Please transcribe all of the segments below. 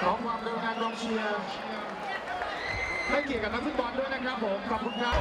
ข่งวาแกเอตือรืองคนเชียร์ให้เกียรติกับนักฟุตบอลด้วยนะครับผมขอบคุณครับ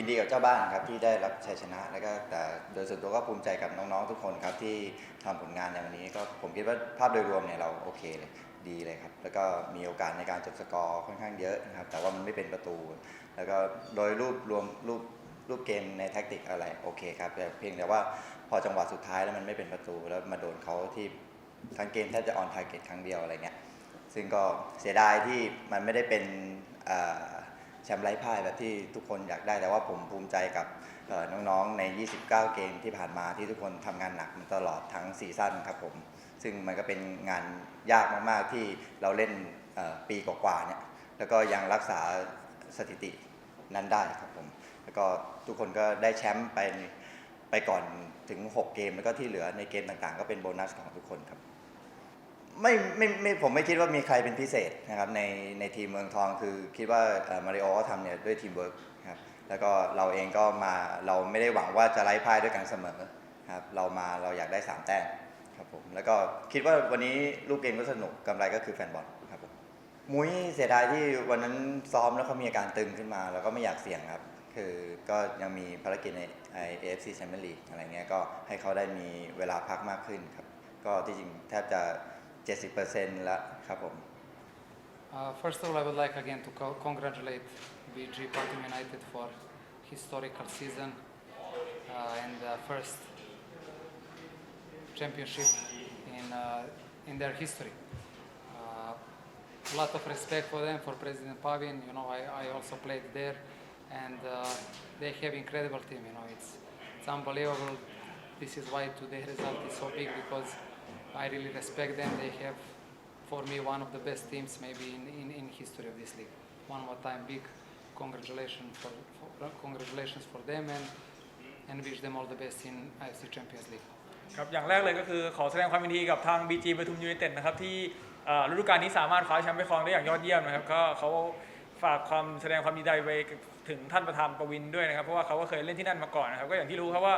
ยินดีกับเจ้าบ้านครับที่ได้รับชัยชนะ แล้วก็แต่โดยส่วนตัวก็ภูมิใจกับน้องๆทุกคนครับที่ทำผลงานในวันนี้ก็ผมคิดว่าภาพโดยรวมเนี่ยเราโอเคเลยดีเลยครับ แล้วก็มีโอกาสในการจบสกอร์ค่อนข้างเยอะนะครับ แต่ว่ามันไม่เป็นประตู แล้วก็โดยรูปรวมรูปรูปเกมในแท็กติกอะไรโอเคครับแต่เพียงแต่ว่าพอจังหวะสุดท้ายแล้วมันไม่เป็นประตู แล้วมาโดนเขาที่ทั้งเกมแทบจะออนทาร์เก็ตครั้งเดียวอะไรเงี้ยซึ่งก็เสียดายที่มันไม่ได้เป็นอ่อ แชมป์ไร้พ่ายแบบที่ทุกคนอยากได้ แต่ว่าผมภูมิใจกับน้องๆ ใน 29 เกมที่ผ่านมาที่ทุกคนทำงานหนักมาตลอดทั้งซีซั่นครับผม ซึ่งมันก็เป็นงานยากมากๆที่เราเล่นปีกว่าๆเนี่ยแล้วก็ยังรักษาสถิตินั้นได้ครับผม แล้วก็ทุกคนก็ได้แชมป์ไปไปก่อนถึง 6 เกม แล้วก็ที่เหลือในเกมต่างๆ ก็เป็นโบนัสของทุกคนครับ ไม่ไม่ไม่ผมไม่คิดว่ามีใครเป็นพิเศษนะครับในในทีมเมืองทองคือคิดว่ามาริโอก็ทำเนี่ยด้วยทีมเวิร์กครับแล้วก็เราเองก็มาเราไม่ได้หวังว่าจะไร้พ่ายด้วยกันเสมอครับเรามาเราอยากได้3แต้มครับผมแล้วก็คิดว่าวันนี้ลูกเกมก็สนุกกำไรก็คือแฟนบอลครับผมมุ้ยเสียดายที่วันนั้นซ้อมแล้วเขามีอาการตึงขึ้นมา แล้วก็ไม่อยากเสี่ยงครับ คือก็ยังมีภารกิจในไอเอฟซีแชมเปี้ยนลีกอะไรเงี้ยก็ให้เขาได้มีเวลาพักมากขึ้นครับก็ที่จริงแทบจะ 70%แล้วครับผม Uh, first of all, I would like again to co- congratulate BG Party United for historical season uh, and uh, first championship in uh, in their history. Uh, a lot of respect for them, for President Pavin. You know, I, I also played there, and uh, they have incredible team. You know, it's it's unbelievable. This is why today result is so big because I really respect them. They have, for me, one of the best teams maybe in, in, in history of this league. One more time, big congratulations for, for congratulations for them and and wish them all the best in IFC Champions League. ครับอย่างแรกเลยก็คือขอแสดงความยินดีกับทาง BG ปทุมยูไนเต็ดนะครับที่เอ่อฤดูกาลนี้สามารถคว้าแชมป์ไปครองได้อย่างยอดเยี่ยมนะครับก็เขาฝากความแสดงความยินดีไปถึงท่านประธานประวินด้วยนะครับเพราะว่าเขาก็เคยเล่นที่นั่นมาก่อนนะครับก็อย่างที่รู้ครับว่า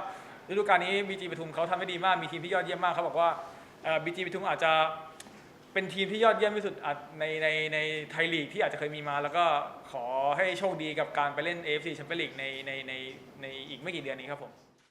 ฤดูกาลนี้ BG ปทุมเขาทำได้ดีมากมีทีมที่ยอดเยี่ยมมากเขาบอกว่า บีจีปทุมอาจจะเป็นทีมที่ยอดเยี่ยมที่สุดในในในไทยลีกที่อาจจะเคยมีมา แล้วก็ขอให้โชคดีกับการไปเล่น AFC แชมเปี้ยนลีกในในในในอีกไม่กี่เดือนนี้ครับผม